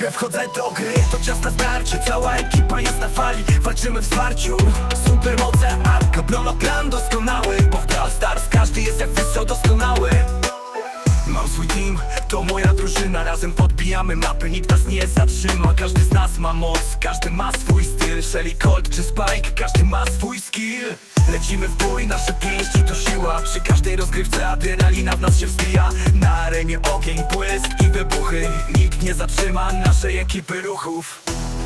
Ja wchodzę do gry, to czas na starcie Cała ekipa jest na fali, walczymy w zwarciu. Supermoce, arka, plan doskonały. Bo w Brawl Stars każdy jest jak wystrzał doskonały. Mam swój team, to moja drużyna. Razem podbijamy mapy, nikt nas nie zatrzyma. Każdy z nas ma moc, każdy ma swój styl. Shelly, Colt czy Spike, każdy ma swój skill. Lecimy w bój, nasze pięści to siła. Przy każdej rozgrywce adrenalina w nas się wzbija Na arenie ogień, błysk i wybuchy nie zatrzyma naszej ekipy ruchów.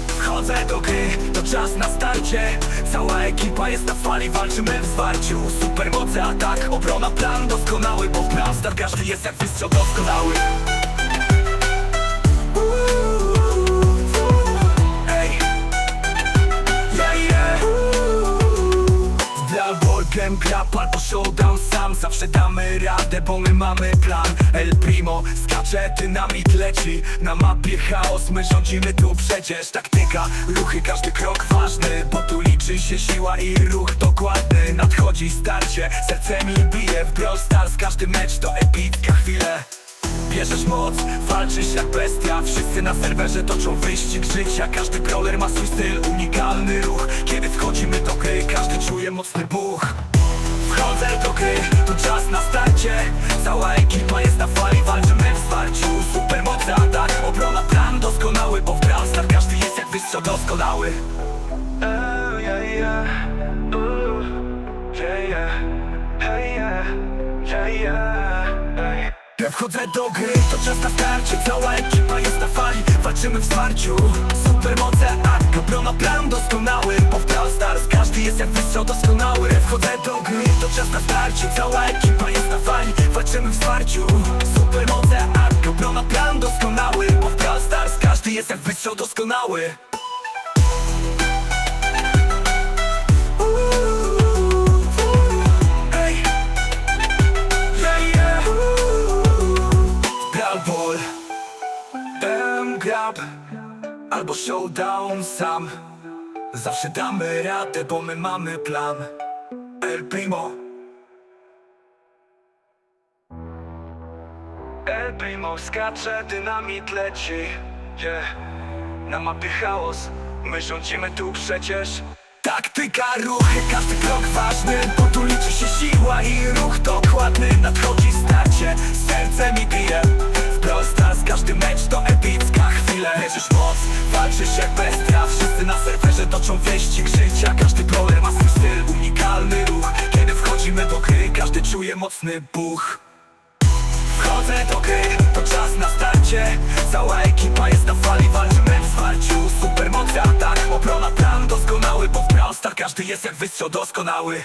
Wchodzę do gry, to czas na starcie. Cała ekipa jest na fali, walczymy w zwarciu. Supermoce, atak, obrona, plan doskonały Bo w Brawl każdy jest jak wystrzał doskonały Gram grab albo showdown sam. Zawsze damy radę, bo my mamy plan. El Primo skacze, dynamit leci. Na mapie chaos, my rządzimy tu przecież. Taktyka, ruchy, każdy krok ważny Bo tu liczy się siła i ruch dokładny. Nadchodzi starcie, serce mi bije. W Brawl Stars każdy mecz to epicka chwile. Bierzesz moc, walczysz jak bestia. Wszyscy na serwerze toczą wyścig życia. Każdy brawler ma swój styl, unikalny ruch. Kiedy wchodzimy do gry, każdy czuje mocny buch doskonały. Oh, yeah, yeah. Ooh, yeah, yeah. Hey, yeah. Yeah, yeah. Hey. Ja wchodzę do gry, to czas na starcie. Cała ekipa jest na fali, walczymy w zwarciu Supermoce, arka, brona, plan doskonały. Brawl Stars każdy jest jak wystrzał doskonały. Wchodzę do gry, to czas na starcie. Cała ekipa jest na fali, walczymy w zwarciu Supermoce, arka, brona, plan doskonały. Brawl Stars każdy jest jak wystrzał doskonały grab Albo showdown sam. Zawsze damy radę, bo my mamy plan. El Primo. El Primo skacze, dynamit leci. Yeah. Na mapie chaos My rządzimy tu przecież. Taktyka, ruchy, każdy krok ważny. Bo tu liczy się siła i ruch dokładny Moc, walczysz jak bestia Wszyscy na serwerze toczą wyścig życia Każdy brawler ma swój styl, unikalny ruch. Kiedy wchodzimy do gry, każdy czuje mocny buch. Wchodzę do gry, to czas na starcie. Cała ekipa jest na fali, walczymy w zwarciu Supermoce, atak, obrona, plan doskonały Bo w Brawl Stars każdy jest jak wystrzał doskonały